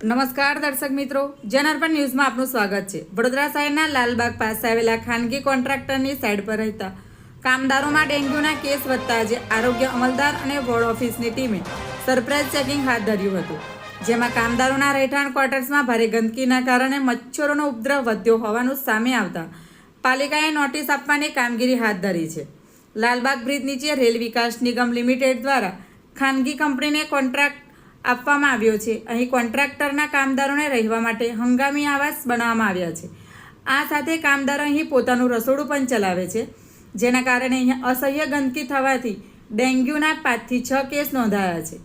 નમસ્કાર દર્શક મિત્રો, જનાર્પણ ન્યૂઝમાં આપનું સ્વાગત છે. વડોદરા શહેરના લાલબાગ પાસે આવેલા ખાનગી કોન્ટ્રાક્ટરની સાઇડ પર રહેતા કામદારોમાં ડેન્ગ્યુના કેસ વધતા આજે આરોગ્ય અમલદાર અને વોર્ડ ઓફિસની ટીમે સરપ્રાઇઝ ચેકિંગ હાથ ધર્યું હતું. જેમાં કામદારોના રહેઠાણ ક્વાર્ટર્સમાં ભારે ગંદકીના કારણે મચ્છરોનો ઉપદ્રવ વધ્યો હોવાનું સામે આવતા પાલિકાએ નોટિસ આપવાની કામગીરી હાથ ધરી છે. લાલબાગ બ્રિજ નીચે રેલ વિકાસ નિગમ લિમિટેડ દ્વારા ખાનગી કંપનીને કોન્ટ્રાક્ટ આપવામાં આવ્યો છે. અહીં કોન્ટ્રાક્ટરના કામદારોને રહેવા માટે હંગામી આવાસ બનાવવામાં આવ્યા છે. આ સાથે કામદારો અહીં પોતાનું રસોડું પણ ચલાવે છે, જેના કારણે અહીંયા અસહ્ય ગંદકી થવાથી ડેન્ગ્યુના પાંચથી છ કેસ નોંધાયા છે.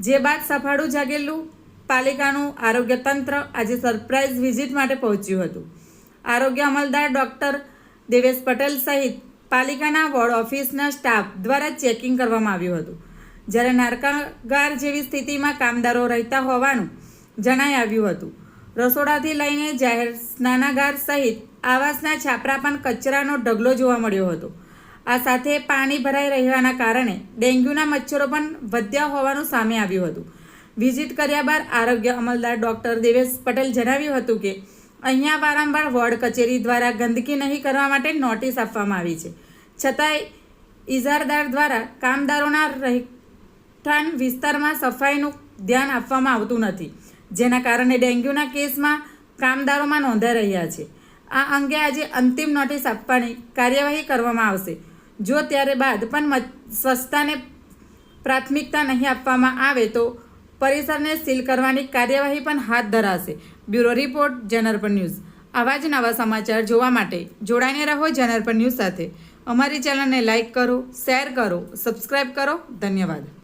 જે બાદ સફાળું જાગેલું પાલિકાનું આરોગ્ય તંત્ર આજે સરપ્રાઇઝ વિઝિટ માટે પહોંચ્યું હતું. આરોગ્ય અમલદાર ડૉક્ટર દેવેશ પટેલ સહિત પાલિકાના વોર્ડ ઓફિસના સ્ટાફ દ્વારા ચેકિંગ કરવામાં આવ્યું હતું. જ્યારે નારકાગાર જેવી સ્થિતિમાં કામદારો રહેતા હોવાનું જણાઈ આવ્યું હતું. રસોડાથી લઈને જાહેર સ્નાનાગાર સહિત આવાસના છાપરા પણ કચરાનો ઢગલો જોવા મળ્યો હતો. આ સાથે પાણી ભરાઈ રહેવાના કારણે ડેન્ગ્યુના મચ્છરો પણ વધ્યા હોવાનું સામે આવ્યું હતું. વિઝિટ કર્યા બાદ આરોગ્ય અમલદાર ડૉક્ટર દેવેશ પટેલ જણાવ્યું હતું કે, અહીંયા વારંવાર વોર્ડ કચેરી દ્વારા ગંદકી નહીં કરવા માટે નોટિસ આપવામાં આવી છે. છતાંય ઇજારદાર દ્વારા કામદારોના રહેઠાણ વિસ્તારમાં સફાઈનું ધ્યાન આપવામાં આવતું નથી, જેના કારણે ડેન્ગ્યુના કેસમાં કામદારોમાં નોંધાઈ રહ્યા છે. આ અંગે આજે અંતિમ નોટિસ આપવાની કાર્યવાહી કરવામાં આવશે. જો ત્યારે બાદ પણ સ્વચ્છતાને પ્રાથમિકતા નહીં આપવામાં આવે તો પરિસરને સીલ કરવાની કાર્યવાહી પણ હાથ ધરાશે. બ્યુરો રિપોર્ટ જનરપન ન્યૂઝ આવા જ નવા સમાચાર જોવા માટે જોડાઈને રહો જનરપન ન્યૂઝ સાથે. અમારી ચેનલને લાઇક કરો, શેર કરો સબસ્ક્રાઈબ કરો. ધન્યવાદ.